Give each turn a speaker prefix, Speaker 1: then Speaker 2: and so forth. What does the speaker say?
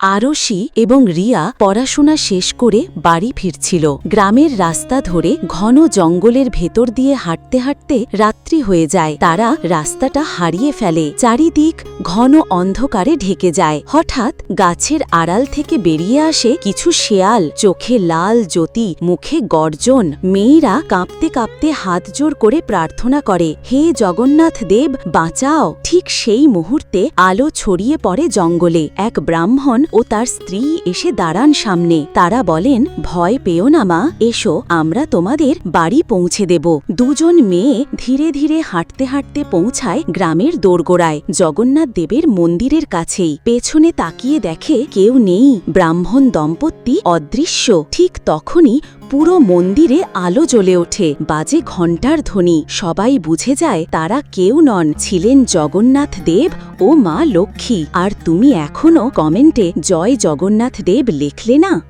Speaker 1: আরশি এবং রিয়া পড়াশোনা শেষ করে বাড়ি ফিরছিল। গ্রামের রাস্তা ধরে ঘন জঙ্গলের ভেতর দিয়ে হাঁটতে হাঁটতে রাত্রি হয়ে যায়। তারা রাস্তাটা হারিয়ে ফেলে। চারিদিক ঘন অন্ধকারে ঢেকে যায়। হঠাৎ গাছের আড়াল থেকে বেরিয়ে আসে কিছু শেয়াল। চোখে লাল জ্যোতি, মুখে গর্জন। মেয়েরা কাঁপতে কাঁপতে হাত জোর করে প্রার্থনা করে, হে জগন্নাথ দেব, বাঁচাও। ঠিক সেই মুহূর্তে আলো ছড়িয়ে পড়ে জঙ্গলে। এক ব্রাহ্মণ ও তার স্ত্রী এসে দাঁড়ান সামনে। তারা বলেন, ভয় পেও না মা, এসো, আমরা তোমাদের বাড়ি পৌঁছে দেব। দুজন মেয়ে ধীরে ধীরে হাঁটতে হাঁটতে পৌঁছায় গ্রামের দোরগোড়ায়। জগন্নাথ দেবের মন্দিরের কাছেই। পেছনে তাকিয়ে দেখে কেউ নেই। ব্রাহ্মণ দম্পতি অদৃশ্য। ঠিক তখনই পুরো মন্দিরে আলো জ্বলে ওঠে, বাজে ঘণ্টার ধ্বনি। সবাই বুঝে যায় তারা কেউ নন, ছিলেন জগন্নাথ দেব ও মা লক্ষ্মী। আর তুমি এখনও কমেন্টে জয় জগন্নাথ দেব লিখলে না?